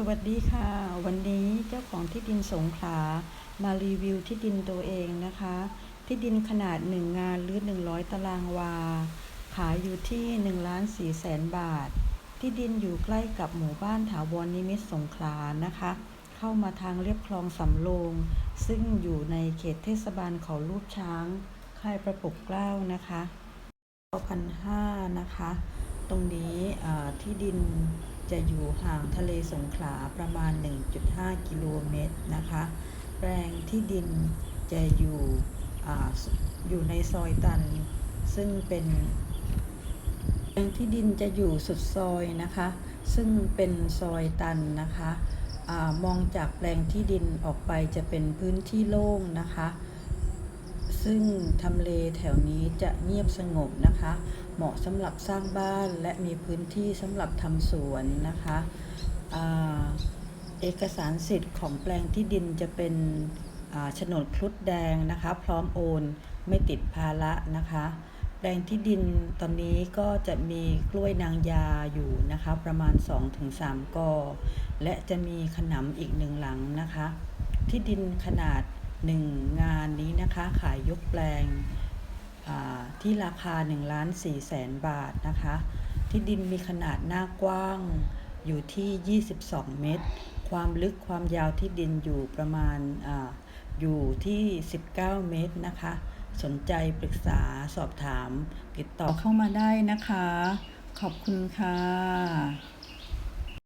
สวัสดีค่ะ วันนี้เจ้าของที่ดินสงขลามารีวิวที่ดินตัวเองนะคะ ที่ดินขนาด 1 งานหรือ 100 ตารางวา ขายอยู่ที่1ล้าน4แสนบาท ที่ดินอยู่ใกล้กับหมู่บ้านถาวรนิมิตสงขลานะคะ เข้ามาทางเรียบคลองสำโรง ซึ่งอยู่ในเขตเทศบาลเขาลูกช้าง ค่ายประปกเกล้านะคะ9,500นะคะ ตรงนี้ที่ดิน จะอยู่ห่างทะเลสงขลาประมาณ 1.5 กิโลเมตรนะคะแปลงที่ดินจะอยู่ออยู่ในซอยตัน ซึ่งเป็นแปลงที่ดินจะอยู่สุดซอยนะคะ ซึ่งเป็นซอยตันนะคะอมองจากแปลงที่ดินออกไปจะเป็นพื้นที่โล่งนะคะ ซึ่งทำเลแถวนี้จะเงียบสงบนะคะ เหมาะสำหรับสร้างบ้านและมีพื้นที่สำหรับทำสวนนะคะอเอกสารสิทธิ์ของแปลงที่ดินจะเป็นโฉนดครุฑแดงนะคะ พร้อมโอนไม่ติดภาระนะคะ แปลงที่ดินตอนนี้ก็จะมีกล้วยนางยาอยู่นะคะ ประมาณ 2-3 กอ และจะมีขนำอีกหนึ่งหลังนะคะ ที่ดินขนาด 1 งานนี้นะคะขายยกแปลงที่ราคา1ล้าน4แสนบาทนะคะ ที่ดินมีขนาดหน้ากว้างอยู่ที่ 22 เมตร ความลึกความยาวที่ดินอยู่ประมาณออยู่ที่ 19 เมตรนะคะ สนใจปรึกษาสอบถามติดต่อเข้ามาได้นะคะ ขอบคุณค่ะ